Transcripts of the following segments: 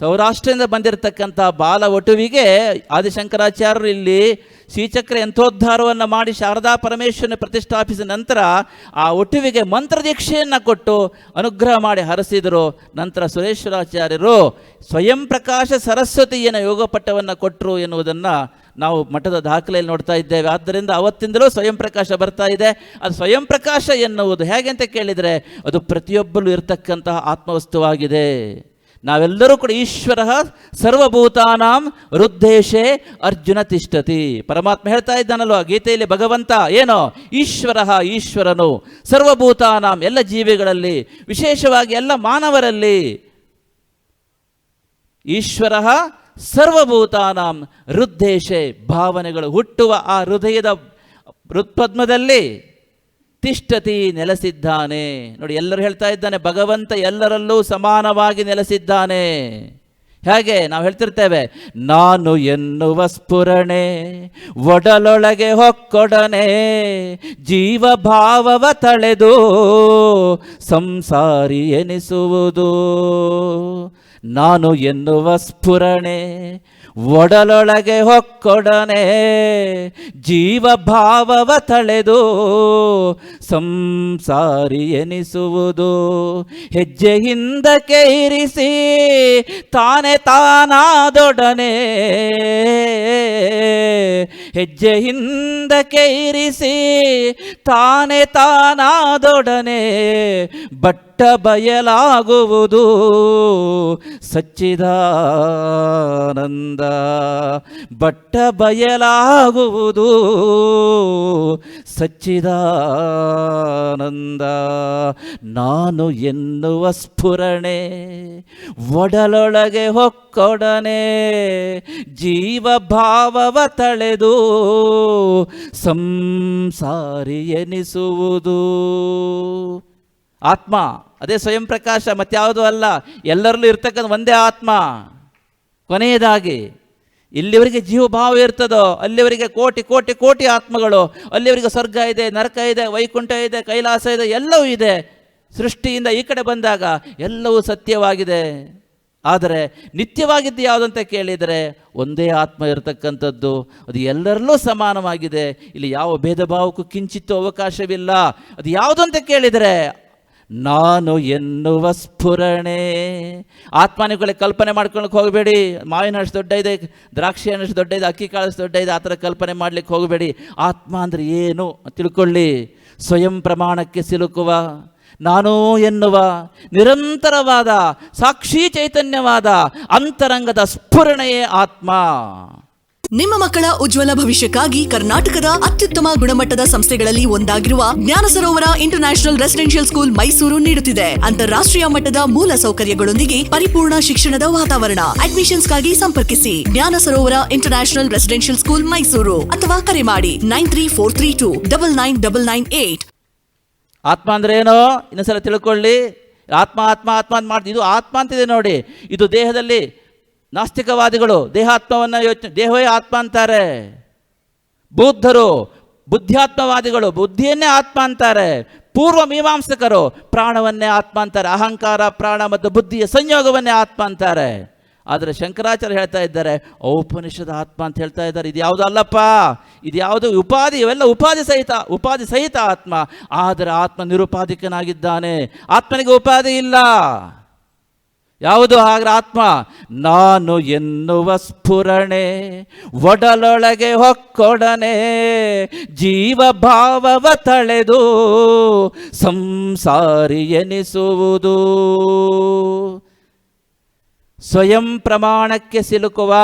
ಸೌರಾಷ್ಟ್ರದಿಂದ ಬಂದಿರತಕ್ಕಂಥ ಬಾಲ ಒಟುವಿಗೆ ಆದಿಶಂಕರಾಚಾರ್ಯರು ಇಲ್ಲಿ ಶ್ರೀಚಕ್ರ ಯಂತ್ರೋದ್ಧಾರವನ್ನು ಮಾಡಿ ಶಾರದಾ ಪರಮೇಶ್ವರನ ಪ್ರತಿಷ್ಠಾಪಿಸಿದ ನಂತರ ಆ ಒಟುವಿಗೆ ಮಂತ್ರದೀಕ್ಷೆಯನ್ನು ಕೊಟ್ಟು ಅನುಗ್ರಹ ಮಾಡಿ ಹರಸಿದರು. ನಂತರ ಸುರೇಶ್ವರಾಚಾರ್ಯರು ಸ್ವಯಂ ಪ್ರಕಾಶ ಸರಸ್ವತಿಯನ್ನು ಯೋಗಪಟ್ಟವನ್ನು ಕೊಟ್ಟರು ಎನ್ನುವುದನ್ನು ನಾವು ಮಠದ ದಾಖಲೆಯಲ್ಲಿ ನೋಡ್ತಾ ಇದ್ದೇವೆ. ಆದ್ದರಿಂದ ಅವತ್ತಿಂದಲೂ ಸ್ವಯಂ ಪ್ರಕಾಶ ಬರ್ತಾ ಇದೆ. ಅದು ಸ್ವಯಂ ಪ್ರಕಾಶ ಎನ್ನುವುದು ಹೇಗೆ ಅಂತ ಕೇಳಿದರೆ ಅದು ಪ್ರತಿಯೊಬ್ಬರು ಇರತಕ್ಕಂತಹ ಆತ್ಮವಸ್ತುವಾಗಿದೆ. ನಾವೆಲ್ಲರೂ ಕೂಡ ಈಶ್ವರ ಸರ್ವಭೂತಾನಾಂ ವೃದ್ಧೇಶೇ ಅರ್ಜುನ ತಿಷ್ಟತಿ. ಪರಮಾತ್ಮ ಹೇಳ್ತಾ ಇದ್ದಾನಲ್ವ, ಗೀತೆಯಲ್ಲಿ ಭಗವಂತ ಏನೋ? ಈಶ್ವರ, ಈಶ್ವರನು ಸರ್ವಭೂತಾನಾಂ ಎಲ್ಲ ಜೀವಿಗಳಲ್ಲಿ, ವಿಶೇಷವಾಗಿ ಎಲ್ಲ ಮಾನವರಲ್ಲಿ. ಈಶ್ವರ ಸರ್ವಭೂತಾನಾಂ ಹೃದ್ದೇಶೆ ಭಾವನೆಗಳು ಹುಟ್ಟುವ ಆ ಹೃದಯದ ಹೃತ್ಪದ್ಮದಲ್ಲಿ ತಿಷ್ಠತಿ ನೆಲೆಸಿದ್ದಾನೆ. ನೋಡಿ, ಎಲ್ಲರೂ ಹೇಳ್ತಾ ಇದ್ದಾನೆ, ಭಗವಂತ ಎಲ್ಲರಲ್ಲೂ ಸಮಾನವಾಗಿ ನೆಲೆಸಿದ್ದಾನೆ. ಹೇಗೆ? ನಾವು ಹೇಳ್ತಿರ್ತೇವೆ, ನಾನು ಎನ್ನುವ ಸ್ಫುರಣೆ ಒಡಲೊಳಗೆ ಹೊಕ್ಕೊಡನೆ ಜೀವ ಭಾವವ ತಳೆದು ಸಂಸಾರಿ ಎನಿಸುವುದು. ನಾನು ಎನ್ನುವ ಸ್ಫುರಣೆ ಒಡಲೊಳಗೆ ಹೊಕ್ಕೊಡನೆ. ಜೀವ ಭಾವವ ತಳೆದು ಸಂಸಾರಿ ಎನಿಸುವುದು. ಹೆಜ್ಜೆ ಹಿಂದಕ್ಕೆ ಇರಿಸಿ ತಾನೆ ತಾನಾದೊಡನೆ. ಹೆಜ್ಜೆ ಹಿಂದಕ್ಕೆ ಇರಿಸಿ ತಾನೆ ತಾನಾದೊಡನೆ. ಬಟ್ಟ ಬಯಲಾಗುವುದು. ಸಚ್ಚಿದಾನಂದ, ಬಟ್ಟ ಬಯಲಾಗುವುದು. ಸಚ್ಚಿದಾನಂದ, ನಾನು ಎನ್ನುವ ಸ್ಫುರಣೆ ಒಡಲೊಳಗೆ ಹೊಕ್ಕೊಡನೆ. ಜೀವ ಭಾವವ ತಳೆದು ಸಂಸಾರಿ ಎನಿಸುವುದು. ಆತ್ಮ, ಅದೇ ಸ್ವಯಂ ಪ್ರಕಾಶ ಮತ್ಯಾವುದೂ ಅಲ್ಲ, ಎಲ್ಲರಲ್ಲೂ ಇರ್ತಕ್ಕಂಥ ಒಂದೇ ಆತ್ಮ. ಕೊನೆಯದಾಗಿ, ಇಲ್ಲಿವರೆಗೆ ಜೀವಭಾವ ಇರ್ತದೋ, ಅಲ್ಲಿವರಿಗೆ ಕೋಟಿ ಕೋಟಿ ಕೋಟಿ ಆತ್ಮಗಳು, ಅಲ್ಲಿವರಿಗೆ ಸ್ವರ್ಗ ಇದೆ, ನರಕ ಇದೆ, ವೈಕುಂಠ ಇದೆ, ಕೈಲಾಸ ಇದೆ, ಎಲ್ಲವೂ ಇದೆ. ಸೃಷ್ಟಿಯಿಂದ ಈ ಕಡೆ ಬಂದಾಗ ಎಲ್ಲವೂ ಸತ್ಯವಾಗಿದೆ. ಆದರೆ ನಿತ್ಯವಾಗಿದ್ದು ಯಾವುದಂತ ಕೇಳಿದರೆ, ಒಂದೇ ಆತ್ಮ ಇರತಕ್ಕಂಥದ್ದು, ಅದು ಎಲ್ಲರಲ್ಲೂ ಸಮಾನವಾಗಿದೆ. ಇಲ್ಲಿ ಯಾವ ಭೇದ ಭಾವಕ್ಕೂ ಕಿಂಚಿತ್ತು ಅವಕಾಶವಿಲ್ಲ. ಅದು ಯಾವುದಂತ ಕೇಳಿದರೆ ನಾನು ಎನ್ನುವ ಸ್ಫುರಣೆ. ಆತ್ಮಾನುಗಳೇ ಕಲ್ಪನೆ ಮಾಡ್ಕೊಳಕ್ಕೆ ಹೋಗಬೇಡಿ. ಮಾವಿನ ಹಣ್ಣು ದೊಡ್ಡ ಇದೆ ದ್ರಾಕ್ಷಿ ಹಣ್ಣು ದೊಡ್ಡ ಇದೆ ಅಕ್ಕಿ ಕಾಳಷ್ಟು ದೊಡ್ಡ ಇದೆ ಆ ಥರ ಕಲ್ಪನೆ ಮಾಡಲಿಕ್ಕೆ ಹೋಗಬೇಡಿ. ಆತ್ಮ ಅಂದರೆ ಏನು ತಿಳ್ಕೊಳ್ಳಿ. ಸ್ವಯಂ ಪ್ರಮಾಣಕ್ಕೆ ಸಿಲುಕುವ, ನಾನು ಎನ್ನುವ, ನಿರಂತರವಾದ, ಸಾಕ್ಷಿ ಚೈತನ್ಯವಾದ, ಅಂತರಂಗದ ಸ್ಫುರಣೆಯೇ ಆತ್ಮ. ನಿಮ್ಮ ಮಕ್ಕಳ ಉಜ್ವಲ ಭವಿಷ್ಯಕ್ಕಾಗಿ ಕರ್ನಾಟಕದ ಅತ್ಯುತ್ತಮ ಗುಣಮಟ್ಟದ ಸಂಸ್ಥೆಗಳಲ್ಲಿ ಒಂದಾಗಿರುವ Jnana Sarovara international residential school Mysuru ನೀಡುತ್ತಿದೆ. ಅಂತಾರಾಷ್ಟ್ರೀಯ ಮಟ್ಟದ ಮೂಲ ಸೌಕರ್ಯಗಳೊಂದಿಗೆ ಪರಿಪೂರ್ಣ ಶಿಕ್ಷಣದ ವಾತಾವರಣ. ಅಡ್ಮಿಷನ್ಸ್ಗಾಗಿ ಸಂಪರ್ಕಿಸಿ. Jnana Sarovara international residential school Mysuru ಅಥವಾ ಕರೆ ಮಾಡಿ nine three four three two double nine double nine eight. ಆತ್ಮ ಅಂದ್ರೆ ಏನೋ? ಇನ್ನೊಂದ್ಸಲ ತಿಳ್ಕೊಳ್ಳಿ. ಆತ್ಮ ಆತ್ಮ ಆತ್ಮ ಅಂತ ಮಾಡ್ತೀವಿ ಇದು ಆತ್ಮ ಅಂತಿದೆ ನೋಡಿ. ಇದು ದೇಹದಲ್ಲಿ ನಾಸ್ತಿಕವಾದಿಗಳು, ದೇಹಾತ್ಮವನ್ನು ಯೋಚನೆ, ದೇಹವೇ ಆತ್ಮ ಅಂತಾರೆ. ಬೌದ್ಧರು, ಬುದ್ಧ್ಯಾತ್ಮವಾದಿಗಳು, ಬುದ್ಧಿಯನ್ನೇ ಆತ್ಮ ಅಂತಾರೆ. ಪೂರ್ವ ಮೀಮಾಂಸಕರು, ಪ್ರಾಣವನ್ನೇ ಆತ್ಮ ಅಂತಾರೆ. ಅಹಂಕಾರ, ಪ್ರಾಣ ಮತ್ತು ಬುದ್ಧಿಯ ಸಂಯೋಗವನ್ನೇ ಆತ್ಮ ಅಂತಾರೆ. ಆದರೆ ಶಂಕರಾಚಾರ್ಯ ಹೇಳ್ತಾ ಇದ್ದಾರೆ, ಔಪನಿಷದ ಆತ್ಮ ಅಂತ ಹೇಳ್ತಾ ಇದ್ದಾರೆ. ಇದು ಯಾವುದು ಅಲ್ಲಪ್ಪ? ಇದು ಯಾವುದು ಉಪಾಧಿ? ಇವೆಲ್ಲ ಉಪಾಧಿ ಸಹಿತ ಉಪಾಧಿ ಸಹಿತ ಆತ್ಮ. ಆದರೆ ಆತ್ಮ ನಿರುಪಾಧಿಕನಾಗಿದ್ದಾನೆ. ಆತ್ಮನಿಗೆ ಉಪಾಧಿ ಇಲ್ಲ. ಯಾವುದು ಹಾಗ್ರ ಆತ್ಮ? ನಾನು ಎನ್ನುವ ಸ್ಫುರಣೆ ಒಡಲೊಳಗೆ ಹೊಕ್ಕೊಡನೆ ಜೀವ ಭಾವವ ತಳೆದು ಸಂಸಾರಿ ಎನಿಸುವುದು. ಸ್ವಯಂ ಪ್ರಮಾಣಕ್ಕೆ ಸಿಲುಕುವ,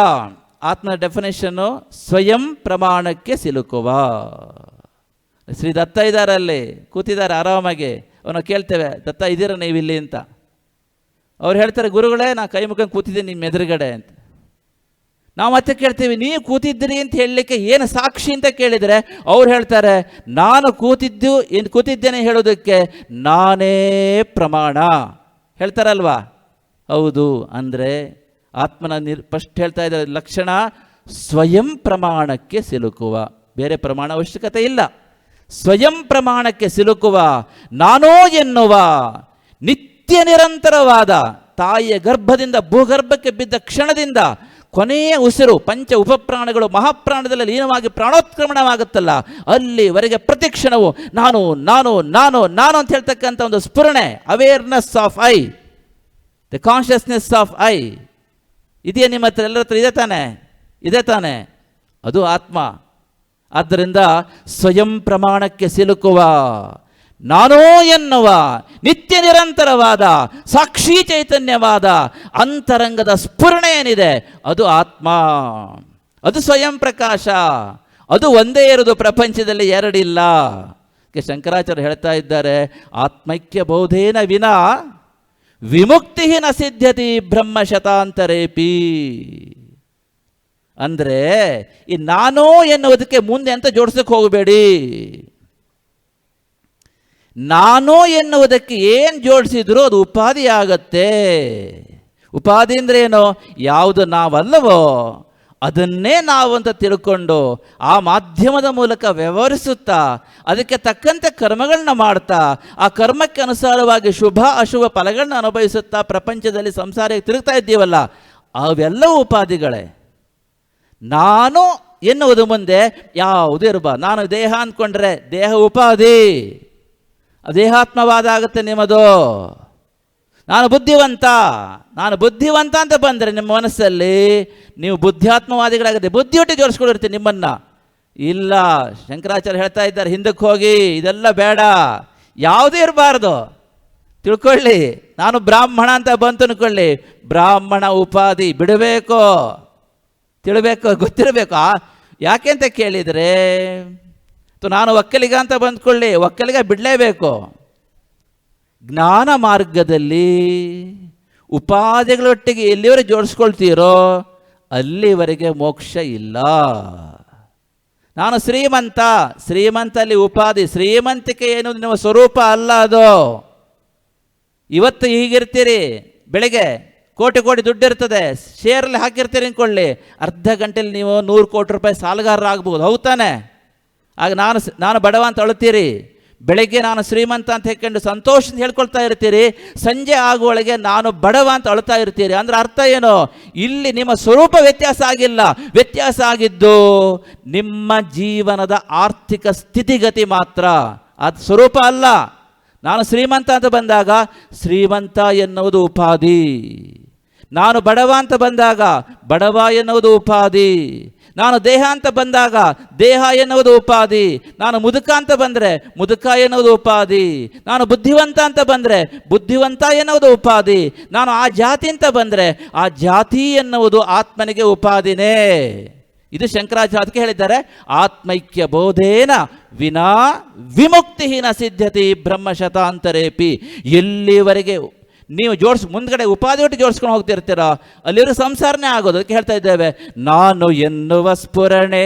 ಆತ್ಮ ಡೆಫಿನೇಷನ್ನು ಸ್ವಯಂ ಪ್ರಮಾಣಕ್ಕೆ ಸಿಲುಕುವ. ಶ್ರೀ ದತ್ತ ಇದ್ದಾರಲ್ಲಿ ಕೂತಿದ್ದಾರೆ ಆರಾಮಾಗಿ. ಅವನು ಕೇಳ್ತೇವೆ, ದತ್ತ ಇದ್ದೀರ ನೀವಿಲ್ಲಿ ಅಂತ? ಅವ್ರು ಹೇಳ್ತಾರೆ, ಗುರುಗಳೇ, ನಾ ಕೈ ಮುಖ ಕೂತಿದ್ದೀನಿ ನಿಮ್ಮ ಎದುರುಗಡೆ ಅಂತ. ನಾವು ಮತ್ತೆ ಕೇಳ್ತೀವಿ, ನೀವು ಕೂತಿದ್ದೀರಿ ಅಂತ ಹೇಳಲಿಕ್ಕೆ ಏನು ಸಾಕ್ಷಿ ಅಂತ ಕೇಳಿದರೆ? ಅವ್ರು ಹೇಳ್ತಾರೆ, ನಾನು ಕೂತಿದ್ದು ಏನು ಕೂತಿದ್ದೇನೆ ಹೇಳೋದಕ್ಕೆ ನಾನೇ ಪ್ರಮಾಣ. ಹೇಳ್ತಾರಲ್ವಾ? ಹೌದು, ಅಂದರೆ ಆತ್ಮನ ನಿರ್, ಫಸ್ಟ್ ಹೇಳ್ತಾ ಇದ್ದಾರೆ, ಲಕ್ಷಣ ಸ್ವಯಂ ಪ್ರಮಾಣಕ್ಕೆ ಸಿಲುಕುವ. ಬೇರೆ ಪ್ರಮಾಣ ಅವಶ್ಯಕತೆ ಇಲ್ಲ. ಸ್ವಯಂ ಪ್ರಮಾಣಕ್ಕೆ ಸಿಲುಕುವ, ನಾನೋ ಎನ್ನುವ, ನಿತ್ಯ ನಿರಂತರವಾದ ತಾಯಿಯ ಗರ್ಭದಿಂದ ಭೂಗರ್ಭಕ್ಕೆ ಬಿದ್ದ ಕ್ಷಣದಿಂದ ಕೊನೆಯ ಉಸಿರು ಪಂಚ ಉಪಪ್ರಾಣಗಳು ಮಹಾಪ್ರಾಣದಲ್ಲಿ ಲೀನವಾಗಿ ಪ್ರಾಣೋತ್ಕ್ರಮಣವಾಗುತ್ತಲ್ಲ, ಅಲ್ಲಿವರೆಗೆ ಪ್ರತಿ ಕ್ಷಣವು ನಾನು ನಾನು ನಾನು ನಾನು ಅಂತ ಹೇಳ್ತಕ್ಕಂಥ ಒಂದು ಸ್ಫುರಣೆ awareness of I the consciousness of I ಇದೆಯಾ ನಿಮ್ಮ ಹತ್ರ? ಎಲ್ಲರ ಹತ್ರ ಇದೆ ತಾನೆ? ಇದೆ ತಾನೆ? ಅದು ಆತ್ಮ. ಆದ್ದರಿಂದ ಸ್ವಯಂ ಪ್ರಮಾಣಕ್ಕೆ ಸಿಲುಕುವ ನಾನೋ ಎನ್ನುವ ನಿತ್ಯ ನಿರಂತರವಾದ ಸಾಕ್ಷಿ ಚೈತನ್ಯವಾದ ಅಂತರಂಗದ ಸ್ಫುರಣೆ ಏನಿದೆ? ಅದು ಆತ್ಮ. ಅದು ಸ್ವಯಂ ಪ್ರಕಾಶ. ಅದು ಒಂದೇ ಇರೋದು ಪ್ರಪಂಚದಲ್ಲಿ ಎರಡಿಲ್ಲ. ಶಂಕರಾಚಾರ್ಯ ಹೇಳ್ತಾ ಇದ್ದಾರೆ, ಆತ್ಮೈಕ್ಯ ಬೌಧೇನ ವಿನಾ ವಿಮುಕ್ತಿ ನ ಸಿದ್ಧತಿ ಬ್ರಹ್ಮ ಶತಾಂತರೇಪಿ. ಅಂದರೆ ಈ ನಾನೋ ಎನ್ನುವುದಕ್ಕೆ ಮುಂದೆ ಅಂತ ಜೋಡಿಸಕ್ಕೆ ಹೋಗಬೇಡಿ. ನಾನೋ ಎನ್ನುವುದಕ್ಕೆ ಏನು ಜೋಡಿಸಿದ್ರು ಅದು ಉಪಾಧಿ ಆಗತ್ತೆ. ಉಪಾಧಿ ಅಂದ್ರೆ ಏನು? ಯಾವುದು ನಾವಲ್ಲವೋ ಅದನ್ನೇ ನಾವು ಅಂತ ತಿಳ್ಕೊಂಡು ಆ ಮಾಧ್ಯಮದ ಮೂಲಕ ವ್ಯವಹರಿಸುತ್ತಾ, ಅದಕ್ಕೆ ತಕ್ಕಂತೆ ಕರ್ಮಗಳನ್ನ ಮಾಡ್ತಾ, ಆ ಕರ್ಮಕ್ಕೆ ಅನುಸಾರವಾಗಿ ಶುಭ, ಅಶುಭ ಫಲಗಳನ್ನ ಅನುಭವಿಸುತ್ತಾ ಪ್ರಪಂಚದಲ್ಲಿ ಸಂಸಾರಕ್ಕೆ ತಿರುಗ್ತಾ ಇದ್ದೀವಲ್ಲ, ಅವೆಲ್ಲವೂ ಉಪಾಧಿಗಳೇ. ನಾನು ಎನ್ನುವುದು ಮುಂದೆ ಯಾವುದು ಇರಬಾರ್ದು ನಾನು ದೇಹ ಅಂದ್ಕೊಂಡ್ರೆ ದೇಹ ಉಪಾಧಿ. ದೇಹಾತ್ಮವಾದ ಆಗುತ್ತೆ ನಿಮ್ಮದು. ನಾನು ಬುದ್ಧಿವಂತ ನಾನು ಬುದ್ಧಿವಂತ ಅಂತ ಬಂದರೆ ನಿಮ್ಮ ಮನಸ್ಸಲ್ಲಿ ನೀವು ಬುದ್ಧಿಯಾತ್ಮವಾದಿಗಳಾಗುತ್ತೆ ಬುದ್ಧಿಯೊಟ್ಟಿಗೆ ಜೋಡಿಸ್ಕೊಂಡಿರ್ತೀನಿ ನಿಮ್ಮನ್ನು. ಇಲ್ಲ, ಶಂಕರಾಚಾರ್ಯ ಹೇಳ್ತಾ ಇದ್ದಾರೆ, ಹಿಂದಕ್ಕೆ ಹೋಗಿ, ಇದೆಲ್ಲ ಬೇಡ. ಯಾವುದೇ ಇರಬಾರ್ದು. ತಿಳ್ಕೊಳ್ಳಿ, ನಾನು ಬ್ರಾಹ್ಮಣ ಅಂತ ಬಂತು ಅನ್ಕೊಳ್ಳಿ. ಬ್ರಾಹ್ಮಣ ಉಪಾಧಿ ಬಿಡಬೇಕು. ತಿಳಬೇಕು, ಗೊತ್ತಿರಬೇಕು. ಯಾಕೆ ಅಂತ ಕೇಳಿದರೆ ನಾನು ಒಕ್ಕಲಿಗ ಅಂತ ಬಂದ್ಕೊಳ್ಳಿ, ಒಕ್ಕಲಿಗ ಬಿಡಲೇಬೇಕು. ಜ್ಞಾನ ಮಾರ್ಗದಲ್ಲಿ ಉಪಾಧಿಗಳೊಟ್ಟಿಗೆ ಎಲ್ಲಿವರೆಗೆ ಜೋಡಿಸ್ಕೊಳ್ತೀರೋ ಅಲ್ಲಿವರೆಗೆ ಮೋಕ್ಷ ಇಲ್ಲ. ನಾನು ಶ್ರೀಮಂತ ಶ್ರೀಮಂತ ಅಲ್ಲಿ ಉಪಾಧಿ, ಶ್ರೀಮಂತಿಕೆ ಏನು ನಿಮ್ಮ ಸ್ವರೂಪ ಅಲ್ಲ ಅದು. ಇವತ್ತು ಹೀಗಿರ್ತೀರಿ, ಬೆಳಿಗ್ಗೆ ಕೋಟಿ ಕೋಟಿ ದುಡ್ಡಿರ್ತದೆ ಶೇರಲ್ಲಿ ಹಾಕಿರ್ತೀರಿ ಅಂದ್ಕೊಳ್ಳಿ, ಅರ್ಧ ಗಂಟೆಲಿ ನೀವು ನೂರು ಕೋಟಿ ರೂಪಾಯಿ ಸಾಲಗಾರರಾಗ್ಬೋದು ಹೌದಾನೆ ಆಗ ನಾನು ನಾನು ಬಡವ ಅಂತ ಅಳುತ್ತೀರಿ. ಬೆಳಗ್ಗೆ ನಾನು ಶ್ರೀಮಂತ ಅಂತ ಹೇಳ್ಕೊಂಡು ಸಂತೋಷದಿಂದ ಹೇಳ್ಕೊಳ್ತಾ ಇರ್ತೀರಿ. ಸಂಜೆ ಆಗುವೊಳಗೆ ನಾನು ಬಡವ ಅಂತ ಅಳ್ತಾ ಇರ್ತೀರಿ. ಅಂದ್ರೆ ಅರ್ಥ ಏನು? ಇಲ್ಲಿ ನಿಮ್ಮ ಸ್ವರೂಪ ವ್ಯತ್ಯಾಸ ಆಗಿಲ್ಲ. ವ್ಯತ್ಯಾಸ ಆಗಿದ್ದು ನಿಮ್ಮ ಜೀವನದ ಆರ್ಥಿಕ ಸ್ಥಿತಿಗತಿ ಮಾತ್ರ. ಅದು ಸ್ವರೂಪ ಅಲ್ಲ. ನಾನು ಶ್ರೀಮಂತ ಅಂತ ಬಂದಾಗ ಶ್ರೀಮಂತ ಎನ್ನುವುದು ಉಪಾಧಿ. ನಾನು ಬಡವ ಅಂತ ಬಂದಾಗ ಬಡವ ಎನ್ನುವುದು ಉಪಾಧಿ. ನಾನು ದೇಹ ಅಂತ ಬಂದಾಗ ದೇಹ ಎನ್ನುವುದು ಉಪಾಧಿ. ನಾನು ಮುದುಕ ಅಂತ ಬಂದರೆ ಮುದುಕ ಎನ್ನುವುದು ಉಪಾಧಿ. ನಾನು ಬುದ್ಧಿವಂತ ಅಂತ ಬಂದರೆ ಬುದ್ಧಿವಂತ ಎನ್ನುವುದು ಉಪಾಧಿ. ನಾನು ಆ ಜಾತಿ ಅಂತ ಬಂದರೆ ಆ ಜಾತಿ ಎನ್ನುವುದು ಆತ್ಮನಿಗೆ ಉಪಾಧಿನೇ. ಇದು ಶಂಕರಾಚಾರ್ಯಕ್ಕೆ ಹೇಳಿದ್ದಾರೆ, ಆತ್ಮೈಕ್ಯ ಬೋಧೇನ ವಿನಾ ವಿಮುಕ್ತಿಹೀನ ಸಿದ್ಧತಿ ಬ್ರಹ್ಮಶತಾಂತರೇಪಿ ಎಲ್ಲಿವರೆಗೆ ನೀವು ಜೋಡಿಸ್ ಮುಂದ್ಗಡೆ ಉಪಾಧಿ ಒಟ್ಟು ಜೋಡಿಸ್ಕೊಂಡು ಹೋಗ್ತಿರ್ತೀರ, ಅಲ್ಲಿರೋ ಸಂಸಾರನೇ ಆಗೋದು. ಅದಕ್ಕೆ ಹೇಳ್ತಾ ಇದ್ದೇವೆ, ನಾನು ಎನ್ನುವ ಸ್ಫುರಣೆ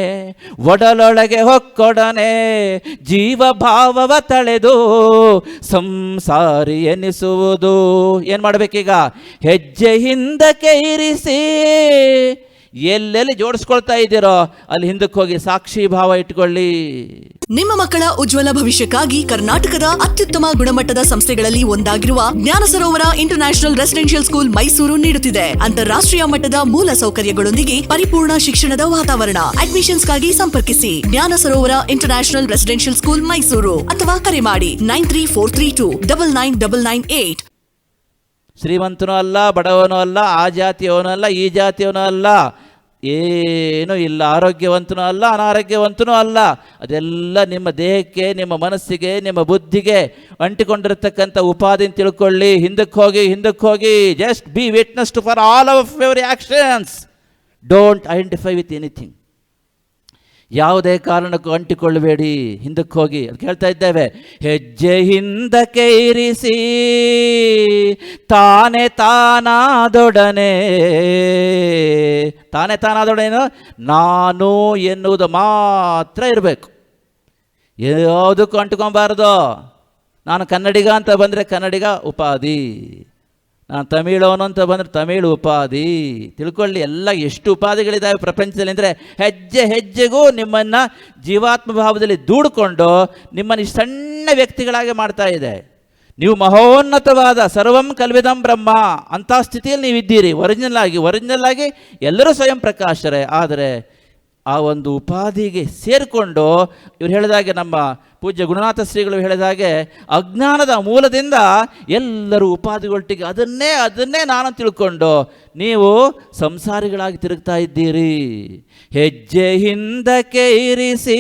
ಒಡಲೊಳಗೆ ಹೊಕ್ಕೊಡನೆ ಜೀವ ಭಾವವ ತಳೆದು ಸಂಸಾರಿ ಎನಿಸುವುದು. ಏನು ಮಾಡಬೇಕೀಗ? ಹೆಜ್ಜೆ ಹಿಂದಕ್ಕೆ ಇರಿಸಿ ಎಲ್ಲೆಲ್ಲಿ ಜೋಡಿಸ್ಕೊಳ್ತಾ ಇದ್ದೀರೋ ಅಲ್ಲಿ ಹಿಂದಕ್ಕೆ ಹೋಗಿ ಸಾಕ್ಷಿ ಭಾವ ಇಟ್ಕೊಳ್ಳಿ. ನಿಮ್ಮ ಮಕ್ಕಳ ಉಜ್ವಲ ಭವಿಷ್ಯಕ್ಕಾಗಿ ಕರ್ನಾಟಕದ ಅತ್ಯುತ್ತಮ ಗುಣಮಟ್ಟದ ಸಂಸ್ಥೆಗಳಲ್ಲಿ ಒಂದಾಗಿರುವ Jnana Sarovara international residential school Mysuru ನೀಡುತ್ತಿದೆ. ಅಂತಾರಾಷ್ಟ್ರೀಯ ಮಟ್ಟದ ಮೂಲ ಸೌಕರ್ಯಗಳೊಂದಿಗೆ ಪರಿಪೂರ್ಣ ಶಿಕ್ಷಣದ ವಾತಾವರಣ. ಅಡ್ಮಿಷನ್ಸ್ಗಾಗಿ ಸಂಪರ್ಕಿಸಿ. Jnana Sarovara international residential school Mysuru ಅಥವಾ ಕರೆ ಮಾಡಿ nine three four three two double nine double nine eight. ಶ್ರೀಮಂತನೂ ಅಲ್ಲ ಬಡವನೂ ಅಲ್ಲ ಆ ಜಾತಿಯವನೂ ಅಲ್ಲ ಈ ಜಾತಿಯವನೂ ಅಲ್ಲ. ಏನೂ ಇಲ್ಲ. ಆರೋಗ್ಯವಂತನೂ ಅಲ್ಲ, ಅನಾರೋಗ್ಯವಂತನೂ ಅಲ್ಲ. ಅದೆಲ್ಲ ನಿಮ್ಮ ದೇಹಕ್ಕೆ, ನಿಮ್ಮ ಮನಸ್ಸಿಗೆ, ನಿಮ್ಮ ಬುದ್ಧಿಗೆ ಅಂಟಿಕೊಂಡಿರ್ತಕ್ಕಂಥ ಉಪಾಧಿನ ತಿಳ್ಕೊಳ್ಳಿ. ಹಿಂದಕ್ಕೆ ಹೋಗಿ ಹಿಂದಕ್ಕೆ ಹೋಗಿ. Just be witness to for all of your actions don't identify with anything ಯಾವುದೇ ಕಾರಣಕ್ಕೂ ಅಂಟಿಕೊಳ್ಳಬೇಡಿ. ಹಿಂದಕ್ಕೆ ಹೋಗಿ. ಅದು ಕೇಳ್ತಾ ಇದ್ದೇವೆ. ಹೆಜ್ಜೆ ಹಿಂದಕ್ಕೆ ಇರಿಸಿ. ತಾನೇ ತಾನಾದೊಡನೆ. ತಾನೇ ತಾನಾದೊಡನೆ ನಾನು ಎನ್ನುವುದು ಮಾತ್ರ ಇರಬೇಕು. ಯಾವುದಕ್ಕೂ ಅಂಟ್ಕೊಬಾರ್ದು. ನಾನು ಕನ್ನಡಿಗ ಅಂತ ಬಂದರೆ ಕನ್ನಡಿಗ ಉಪಾಧಿ. ನಾನು ತಮಿಳವನು ಅಂತ ಬಂದರೆ ತಮಿಳು ಉಪಾಧಿ. ತಿಳ್ಕೊಳ್ಳಿ, ಎಲ್ಲ ಎಷ್ಟು ಉಪಾಧಿಗಳಿದ್ದಾವೆ ಪ್ರಪಂಚದಲ್ಲಿ ಅಂದರೆ ಹೆಜ್ಜೆ ಹೆಜ್ಜೆಗೂ ನಿಮ್ಮನ್ನು ಜೀವಾತ್ಮ ಭಾವದಲ್ಲಿ ದೂಡಿಕೊಂಡು ನಿಮ್ಮನ್ನು ಸಣ್ಣ ವ್ಯಕ್ತಿಗಳಾಗಿ ಮಾಡ್ತಾ ಇದೆ. ನೀವು ಮಹೋನ್ನತವಾದ ಸರ್ವಂ ಕಲ್ವಿದಂ ಬ್ರಹ್ಮ ಅಂಥ ಸ್ಥಿತಿಯಲ್ಲಿ ನೀವಿದ್ದೀರಿ. ಒರಿಜಿನಲ್ ಆಗಿ ಒರಿಜಿನಲ್ ಆಗಿ ಎಲ್ಲರೂ ಸ್ವಯಂ ಪ್ರಕಾಶರೇ. ಆದರೆ ಆ ಒಂದು ಉಪಾಧಿಗೆ ಸೇರಿಕೊಂಡು ಇವ್ರು ಹೇಳಿದಾಗೆ ನಮ್ಮ ಪೂಜ್ಯ ಗುಣನಾಥ ಶ್ರೀಗಳು ಹೇಳಿದಾಗೆ ಅಜ್ಞಾನದ ಮೂಲದಿಂದ ಎಲ್ಲರೂ ಉಪಾಧಿಗೊಟ್ಟಿಗೆ ಅದನ್ನೇ ಅದನ್ನೇ ನಾನು ತಿಳ್ಕೊಂಡು ನೀವು ಸಂಸಾರಿಗಳಾಗಿ ತಿರುಗ್ತಾ ಇದ್ದೀರಿ. ಹೆಜ್ಜೆ ಹಿಂದಕ್ಕೆ ಇರಿಸಿ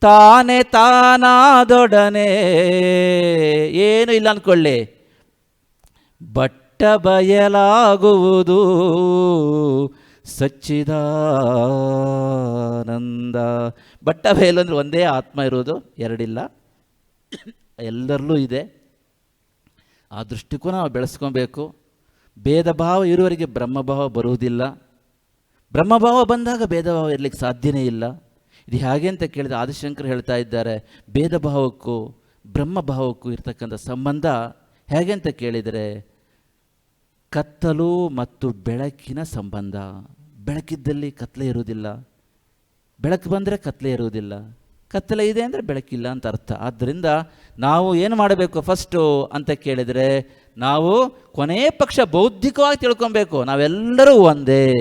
ತಾನೇ ತಾನಾದೊಡನೆ. ಏನು ಇಲ್ಲ ಅಂದ್ಕೊಳ್ಳಿ ಬಟ್ಟ ಬಯಲಾಗುವುದು. ಸಚ್ಚಿದಾನಂದ. ಬಟ್ಟ ಬೇಲು ಅಂದರೆ ಒಂದೇ ಆತ್ಮ ಇರೋದು, ಎರಡಿಲ್ಲ. ಎಲ್ಲರಲ್ಲೂ ಇದೆ. ಆ ದೃಷ್ಟಿಕೋನ ನಾವು ಬೆಳೆಸ್ಕೊಬೇಕು. ಭೇದ ಭಾವ ಇರುವವರಿಗೆ ಬ್ರಹ್ಮಭಾವ ಬರುವುದಿಲ್ಲ. ಬ್ರಹ್ಮಭಾವ ಬಂದಾಗ ಭೇದ ಭಾವ ಇರಲಿಕ್ಕೆ ಸಾಧ್ಯನೇ ಇಲ್ಲ. ಇದು ಹೇಗೆ ಅಂತ ಕೇಳಿದ ಆದಿಶಂಕರ್ ಹೇಳ್ತಾ ಇದ್ದಾರೆ, ಭೇದ ಭಾವಕ್ಕೂ ಬ್ರಹ್ಮಭಾವಕ್ಕೂ ಇರತಕ್ಕಂಥ ಸಂಬಂಧ. ಹೇಗೆ ಅಂತ ಕೇಳಿದರೆ, ಕತ್ತಲು ಮತ್ತು ಬೆಳಕಿನ ಸಂಬಂಧ. ಬೆಳಕಿದ್ದಲ್ಲಿ ಕತ್ಲೆ ಇರುವುದಿಲ್ಲ. ಬೆಳಕು ಬಂದರೆ ಕತ್ಲೆ ಇರುವುದಿಲ್ಲ. ಕತ್ತಲೆ ಇದೆ ಅಂದರೆ ಬೆಳಕಿಲ್ಲ ಅಂತ ಅರ್ಥ. ಆದ್ದರಿಂದ ನಾವು ಏನು ಮಾಡಬೇಕು? ಫಸ್ಟು ಅಂತ ಕೇಳಿದರೆ ನಾವು ಕೊನೆಯ ಪಕ್ಷ ಬೌದ್ಧಿಕವಾಗಿ ತಿಳ್ಕೊಬೇಕು. ನಾವೆಲ್ಲರೂ ಒಂದೇ.